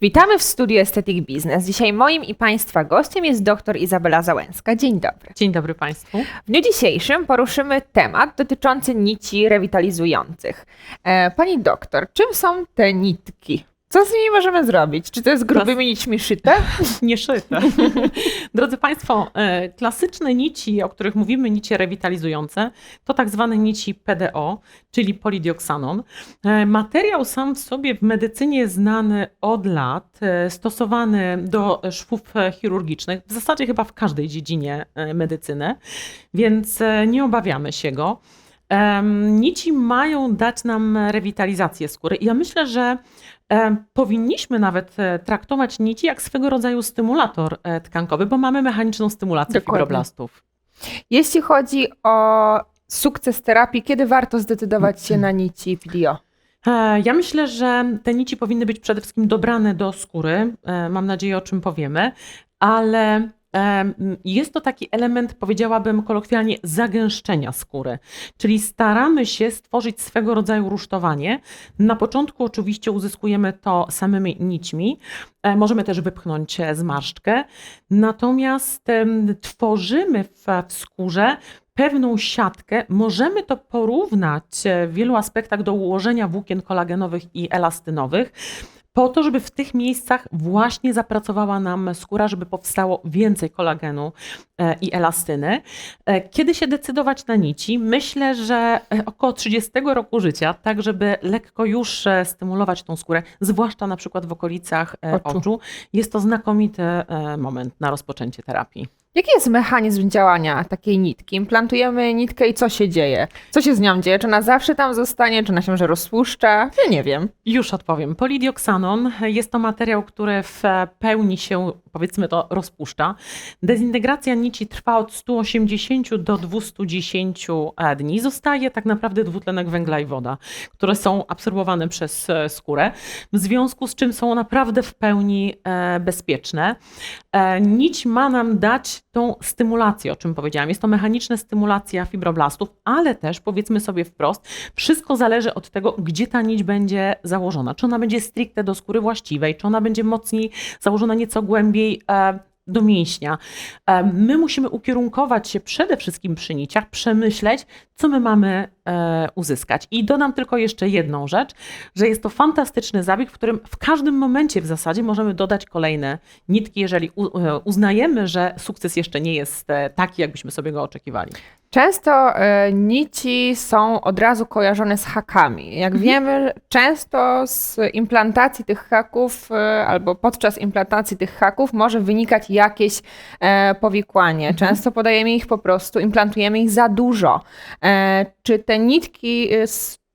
Witamy w studiu Aesthetic Business. Dzisiaj moim i Państwa gościem jest dr Izabela Załęska. Dzień dobry. Dzień dobry Państwu. W dniu dzisiejszym poruszymy temat dotyczący nici rewitalizujących. E, pani doktor, czym są te nitki? Co z nimi możemy zrobić? Czy to jest grubymi nićmi szyte? Nie szyte. Drodzy Państwo, e, klasyczne nici, o których mówimy, nici rewitalizujące, to tak zwane nici PDO, czyli polidioksanon. E, Materiał sam w sobie w medycynie znany od lat, e, stosowany do szwów chirurgicznych, w zasadzie chyba w każdej dziedzinie medycyny, więc nie obawiamy się go. Nici mają dać nam rewitalizację skóry. I ja myślę, że powinniśmy nawet e, traktować nici jak swego rodzaju stymulator e, tkankowy, bo mamy mechaniczną stymulację Dokładnie. fibroblastów. Jeśli chodzi o sukces terapii, kiedy warto zdecydować się na nici PDO? E, Ja myślę, że te nici powinny być przede wszystkim dobrane do skóry. Mam nadzieję, o czym powiemy, ale jest to taki element, powiedziałabym kolokwialnie, zagęszczenia skóry. Czyli staramy się stworzyć swego rodzaju rusztowanie. Na początku oczywiście uzyskujemy to samymi nićmi. E, Możemy też wypchnąć e, zmarszczkę. Natomiast tworzymy w, w skórze pewną siatkę. Możemy to porównać e, w wielu aspektach do ułożenia włókien kolagenowych i elastynowych, po to, żeby w tych miejscach właśnie zapracowała nam skóra, żeby powstało więcej kolagenu e, i elastyny. E, Kiedy się decydować na nici? Myślę, że e, około 30 roku życia, tak żeby lekko już stymulować tą skórę, zwłaszcza na przykład w okolicach Oczu. oczu, jest to znakomity moment na rozpoczęcie terapii. Jaki jest mechanizm działania takiej nitki? Implantujemy nitkę i co się dzieje? Co się z nią dzieje? Czy ona zawsze tam zostanie? Czy ona się może rozpuszcza? Ja nie wiem. Już odpowiem. Polidioksanon jest to materiał, który w pełni się, powiedzmy to, rozpuszcza. Dezintegracja nici trwa od 180 do 210 dni. Zostaje tak naprawdę dwutlenek węgla i woda, które są absorbowane przez e, skórę, w związku z czym są naprawdę w pełni e, bezpieczne. E, Nić ma nam dać tą stymulację, o czym powiedziałam. Jest to mechaniczna stymulacja fibroblastów, ale też powiedzmy sobie wprost, wszystko zależy od tego, gdzie ta nić będzie założona. Czy ona będzie stricte do skóry właściwej, czy ona będzie mocniej założona nieco głębiej e, do mięśnia. My musimy ukierunkować się przede wszystkim przy niciach, przemyśleć, co my mamy e, uzyskać. I dodam tylko jeszcze jedną rzecz, że jest to fantastyczny zabieg, w którym w każdym momencie w zasadzie możemy dodać kolejne nitki, jeżeli e, uznajemy, że sukces jeszcze nie jest e, taki, jakbyśmy sobie go oczekiwali. Często e, nici są od razu kojarzone z hakami. Jak Mhm. wiemy, często z implantacji tych haków e, albo podczas implantacji tych haków może wynikać jakieś e, powikłanie. Mhm. Często podajemy ich po prostu, implantujemy ich za dużo. Czy te nitki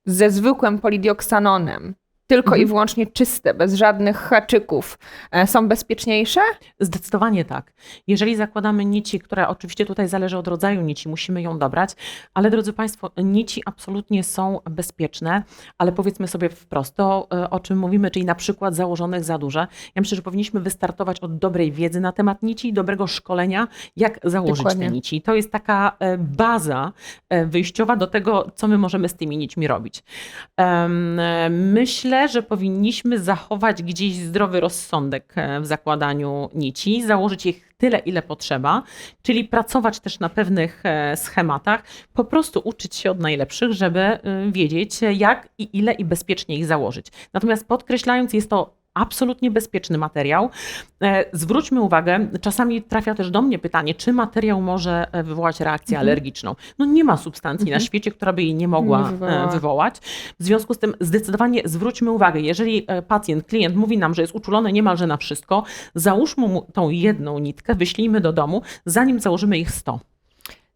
ze zwykłym polidioksanonem, tylko i Mhm. wyłącznie czyste, bez żadnych haczyków, e, są bezpieczniejsze? Zdecydowanie tak. Jeżeli zakładamy nici, które oczywiście tutaj zależy od rodzaju nici, musimy ją dobrać, ale drodzy Państwo, nici absolutnie są bezpieczne, ale powiedzmy sobie wprost, to e, o czym mówimy, czyli na przykład założonych za duże, ja myślę, że powinniśmy wystartować od dobrej wiedzy na temat nici i dobrego szkolenia, jak założyć Dokładnie. te nici. To jest taka e, baza wyjściowa do tego, co my możemy z tymi nićmi robić. E, Myślę, że powinniśmy zachować gdzieś zdrowy rozsądek e, w zakładaniu nici, założyć ich tyle, ile potrzeba, czyli pracować też na pewnych e, schematach, po prostu uczyć się od najlepszych, żeby e, wiedzieć jak i ile i bezpiecznie ich założyć. Natomiast podkreślając, jest to absolutnie bezpieczny materiał. E, Zwróćmy uwagę, czasami trafia też do mnie pytanie, czy materiał może e, wywołać reakcję Mhm. alergiczną. No nie ma substancji na Mhm. świecie, która by jej nie mogła Nie e, wywołać. W związku z tym zdecydowanie zwróćmy uwagę, jeżeli pacjent, klient mówi nam, że jest uczulony niemalże na wszystko, załóżmy mu tą jedną nitkę, wyślijmy do domu, zanim założymy ich 100.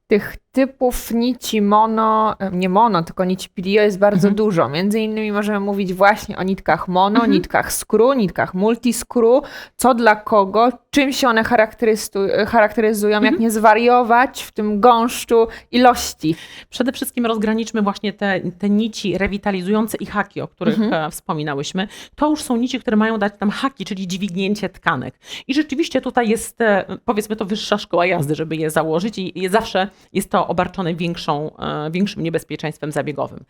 Tych typów nici mono, e, nie mono, tylko nici PDO jest bardzo Mhm. dużo. Między innymi możemy mówić właśnie o nitkach mono, Mhm. nitkach skru, nitkach multiskru, co dla kogo, czym się one charakterystu- charakteryzują, jak Mhm. nie zwariować w tym gąszczu ilości. Przede wszystkim rozgraniczmy właśnie te, te nici rewitalizujące i haki, o których Mhm. e, wspominałyśmy. To już są nici, które mają dać nam haki, czyli dźwignięcie tkanek. I rzeczywiście tutaj jest, e, powiedzmy to, wyższa szkoła jazdy, żeby je założyć i i zawsze jest to obarczone większą, e, większym niebezpieczeństwem zabiegowym.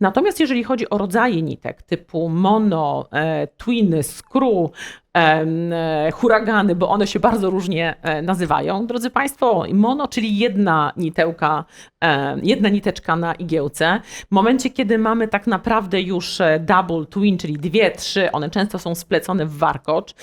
Natomiast jeżeli chodzi o rodzaje nitek typu mono, e, twiny, e, huragany, bo one się bardzo różnie e, nazywają. Drodzy Państwo, mono, czyli jedna nitełka, e, jedna niteczka na igiełce. W momencie, kiedy mamy tak naprawdę już e, double twin, czyli dwie, trzy, one często są splecone w warkocz.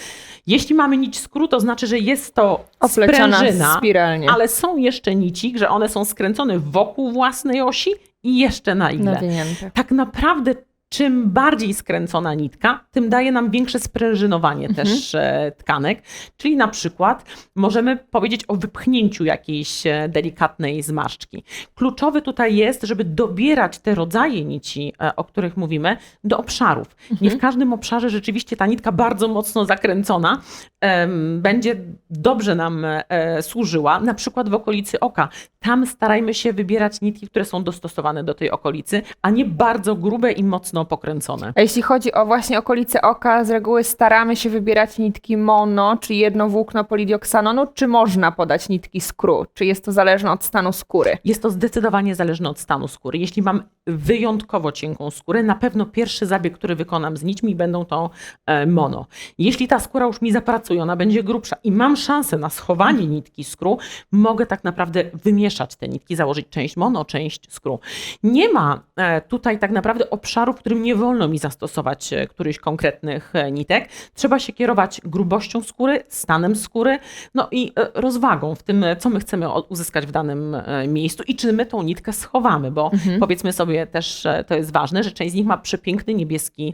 Jeśli mamy nić skrót, to znaczy, że jest to Opleciona sprężyna, spiralnie. ale są jeszcze nici, że one są skręcone wokół własnej osi i jeszcze na igle Nawinięte. tak naprawdę czym bardziej skręcona nitka, tym daje nam większe sprężynowanie Mhm. też e, tkanek. Czyli na przykład możemy powiedzieć o wypchnięciu jakiejś e, delikatnej zmarszczki. Kluczowy tutaj jest, żeby dobierać te rodzaje nici, e, o których mówimy, do obszarów. Nie Mhm. w każdym obszarze rzeczywiście ta nitka bardzo mocno zakręcona em, będzie dobrze nam e, służyła, na przykład w okolicy oka. Tam starajmy się wybierać nitki, które są dostosowane do tej okolicy, a nie bardzo grube i mocno pokręcone. A jeśli chodzi o właśnie okolice oka, z reguły staramy się wybierać nitki mono, czyli jedno włókno polidioksanonu, czy można podać nitki skru? Czy jest to zależne od stanu skóry? Jest to zdecydowanie zależne od stanu skóry. Jeśli mam wyjątkowo cienką skórę, na pewno pierwszy zabieg, który wykonam z nićmi, będą to e, mono. Jeśli ta skóra już mi zapracuje, ona będzie grubsza i mam szansę na schowanie nitki skru, mogę tak naprawdę wymieszać te nitki, założyć część mono, część skru. Nie ma e, tutaj tak naprawdę obszaru, w którym nie wolno mi zastosować e, którychś konkretnych nitek. Trzeba się kierować grubością skóry, stanem skóry, no i rozwagą w tym, co my chcemy uzyskać w danym miejscu i czy my tą nitkę schowamy, bo powiedzmy sobie też, e, to jest ważne, że część z nich ma przepiękny niebieski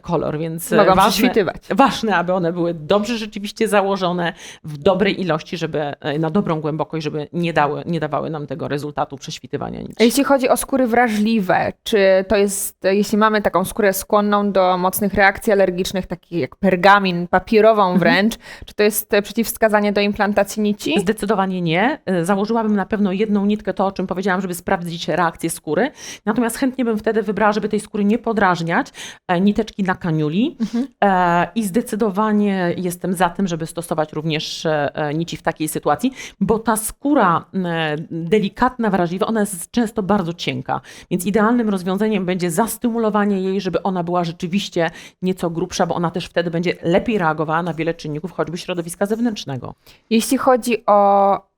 kolor, więc e, Mogą ważne, prześwitywać. ważne, aby one były dobrze rzeczywiście założone w dobrej ilości, żeby e, na dobrą głębokość, żeby nie, dały, nie dawały nam tego rezultatu prześwitywania A nici. Jeśli chodzi o skóry wrażliwe, czy to jest, jeśli mamy taką skórę skłonną do mocnych reakcji alergicznych, takich jak pergamin, papierową wręcz, czy to jest e, przeciwwskazanie do implantacji nici? Zdecydowanie nie. E, Założyłabym na pewno jedną nitkę, to o czym powiedziałam, żeby sprawdzić reakcję skóry. Natomiast chętnie bym wtedy wybrała, żeby tej skóry nie podrażniać, e, niteczki na kaniuli. E, I zdecydowanie jestem za tym, żeby stosować również e, nici w takiej sytuacji, bo ta skóra delikatna, wrażliwa, ona jest często bardzo cienka. Więc idealnym rozwiązaniem będzie zastymulowanie jej, żeby ona była rzeczywiście nieco grubsza, bo ona też wtedy będzie lepiej reagowała na wiele czynników, choćby środowiska zewnętrznego. Jeśli chodzi o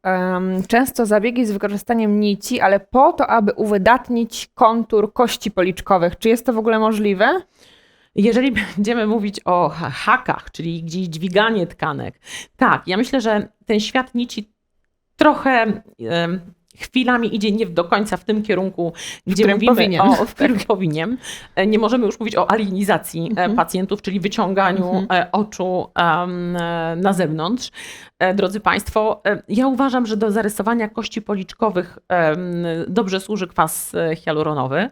często zabiegi z wykorzystaniem nici, ale po to, aby uwydatnić kontur kości policzkowych, czy jest to w ogóle możliwe? Jeżeli będziemy mówić o ha- hakach, czyli gdzieś dźwiganie tkanek, tak, ja myślę, że ten świat nici trochę chwilami idzie nie do końca w tym kierunku, gdzie mówimy powinien. o, w którym powinien. E, Nie możemy już mówić o alienizacji e, Mhm. pacjentów, czyli wyciąganiu Mhm. e, oczu na zewnątrz. Drodzy Państwo, ja uważam, że do zarysowania kości policzkowych dobrze służy kwas hialuronowy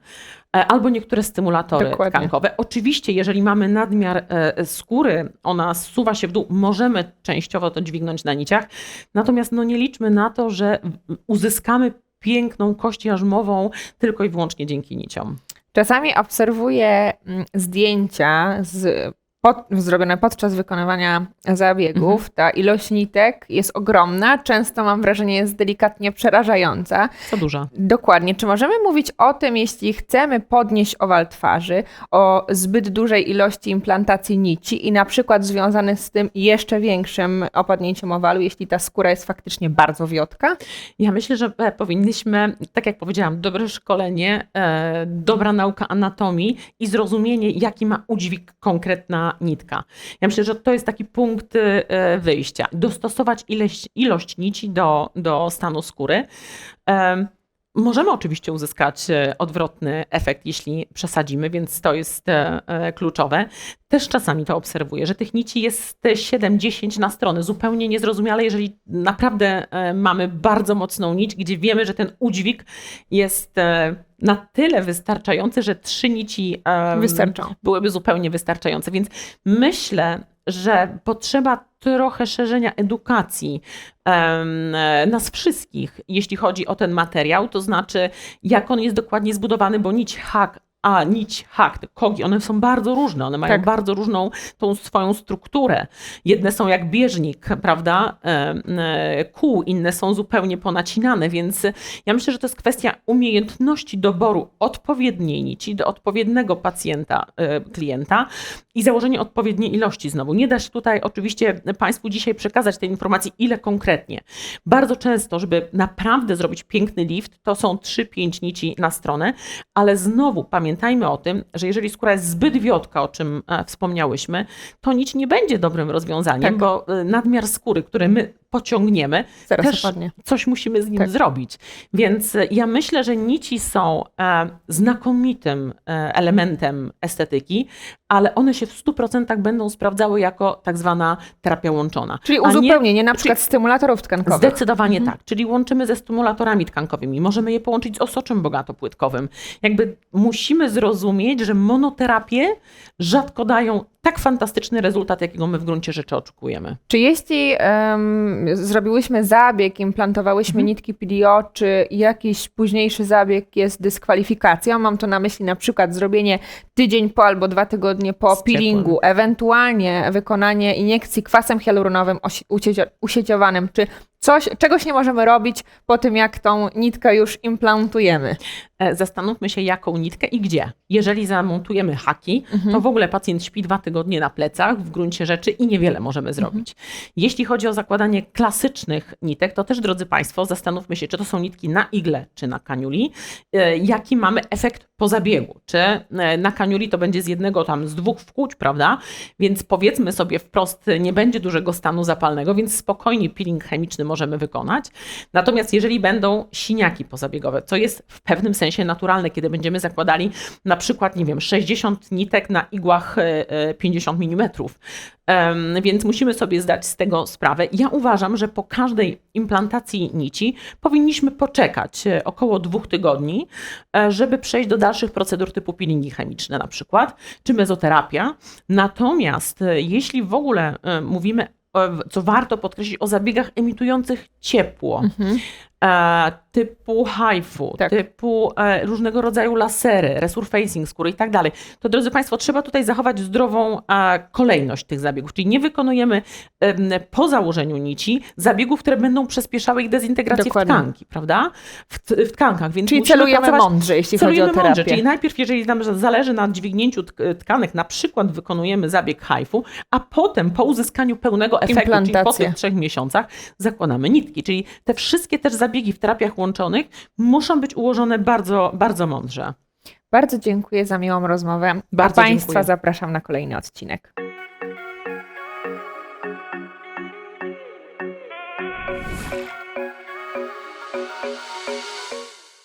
albo niektóre stymulatory Dokładnie. tkankowe. Oczywiście, jeżeli mamy nadmiar e, skóry, ona zsuwa się w dół, możemy częściowo to dźwignąć na niciach, natomiast no nie liczmy na to, że uzyskamy piękną kość jarzmową tylko i wyłącznie dzięki niciom. Czasami obserwuję mm, zdjęcia z, pod, zrobione podczas wykonywania zabiegów. Ta ilość nitek jest ogromna, często mam wrażenie jest delikatnie przerażająca. Co duża. Dokładnie. Czy możemy mówić o tym, jeśli chcemy podnieść owal twarzy, o zbyt dużej ilości implantacji nici i na przykład związany z tym jeszcze większym opadnięciem owalu, jeśli ta skóra jest faktycznie bardzo wiotka? Ja myślę, że e, powinniśmy, tak jak powiedziałam, dobre szkolenie, e, dobra nauka anatomii i zrozumienie, jaki ma udźwig konkretna nitka. Ja myślę, że to jest taki punkt e, wyjścia. Dostosować ilość, nici do, do stanu skóry. Em, Możemy oczywiście uzyskać e, odwrotny efekt, jeśli przesadzimy, więc to jest e, e, kluczowe. Też czasami to obserwuję, że tych nici jest 7-10 na stronę, zupełnie niezrozumiale, jeżeli naprawdę mamy bardzo mocną nić, gdzie wiemy, że ten udźwig jest na tyle wystarczający, że trzy nici Wystarczą. byłyby zupełnie wystarczające. Więc myślę, że potrzeba trochę szerzenia edukacji nas wszystkich, jeśli chodzi o ten materiał, to znaczy jak on jest dokładnie zbudowany, bo nić hak a nić hak, te kogi, one są bardzo różne, one mają Tak. bardzo różną tą swoją strukturę. Jedne są jak bieżnik, prawda, e, kół, inne są zupełnie ponacinane, więc ja myślę, że to jest kwestia umiejętności doboru odpowiedniej nici do odpowiedniego pacjenta, e, klienta i założenie odpowiedniej ilości znowu. Nie da się tutaj oczywiście Państwu dzisiaj przekazać tej informacji, ile konkretnie. Bardzo często, żeby naprawdę zrobić piękny lift, to są 3-5 nici na stronę, ale znowu pamiętajmy o tym, że jeżeli skóra jest zbyt wiotka, o czym e, wspomniałyśmy, to nić nie będzie dobrym rozwiązaniem, Tak. bo e, nadmiar skóry, który my pociągniemy, Zaraz też opadnie. coś musimy z nim Tak. zrobić. Więc e, ja myślę, że nici są znakomitym elementem estetyki, ale one się w 100% będą sprawdzały jako tak zwana terapia łączona. Czyli A nie- uzupełnienie na przykład stymulatorów tkankowych. Zdecydowanie tak, czyli łączymy ze stymulatorami tkankowymi, możemy je połączyć z osoczem bogatopłytkowym. Jakby musimy zrozumieć, że monoterapię rzadko dają tak fantastyczny rezultat, jakiego my w gruncie rzeczy oczekujemy. Czy jeśli em, zrobiłyśmy zabieg, implantowałyśmy nitki PDO, czy jakiś późniejszy zabieg jest dyskwalifikacją? Mam tu na myśli na przykład zrobienie tydzień po albo dwa tygodnie po Z peelingu, ewentualnie wykonanie iniekcji kwasem hialuronowym usiecie- usieciowanym, czy coś, czegoś nie możemy robić po tym, jak tą nitkę już implantujemy? E, Zastanówmy się, jaką nitkę i gdzie. Jeżeli zamontujemy haki, Mhm. to w ogóle pacjent śpi dwa tygodnie na plecach w gruncie rzeczy i niewiele możemy zrobić. Jeśli chodzi o zakładanie klasycznych nitek, to też, drodzy Państwo, zastanówmy się, czy to są nitki na igle, czy na kaniuli, e, jaki mamy efekt po zabiegu. Czy e, na kaniuli to będzie z jednego tam, z dwóch wkłuć, prawda? Więc powiedzmy sobie wprost, nie będzie dużego stanu zapalnego, więc spokojnie peeling chemiczny możemy wykonać. Natomiast jeżeli będą siniaki pozabiegowe, co jest w pewnym sensie naturalne, kiedy będziemy zakładali na przykład, nie wiem, 60 nitek na igłach e, e, 50 mm, więc musimy sobie zdać z tego sprawę. Ja uważam, że po każdej implantacji nici powinniśmy poczekać e, około dwóch tygodni, e, żeby przejść do dalszych procedur typu peelingi chemiczne na przykład, czy mezoterapia. Natomiast e, jeśli w ogóle e, mówimy, co warto podkreślić, o zabiegach emitujących ciepło, e, typu HIFU, Tak. typu e, różnego rodzaju lasery, resurfacing skóry i tak dalej, to drodzy Państwo, trzeba tutaj zachować zdrową e, kolejność tych zabiegów, czyli nie wykonujemy em, po założeniu nici zabiegów, które będą przyspieszały ich dezintegrację Dokładnie. w tkanki, prawda? W, w tkankach, więc Czyli celujemy pracować mądrze, jeśli chodzi o Celujemy terapię. mądrze, czyli najpierw, jeżeli nam zależy na dźwignięciu tk- tkanek, na przykład wykonujemy zabieg hajfu, a potem po uzyskaniu pełnego efektu, czyli po tych trzech miesiącach, zakładamy nitki. Czyli te wszystkie też zabiegi w terapiach łączonych muszą być ułożone bardzo, bardzo mądrze. Bardzo dziękuję za miłą rozmowę. Bardzo A Państwa dziękuję. zapraszam na kolejny odcinek.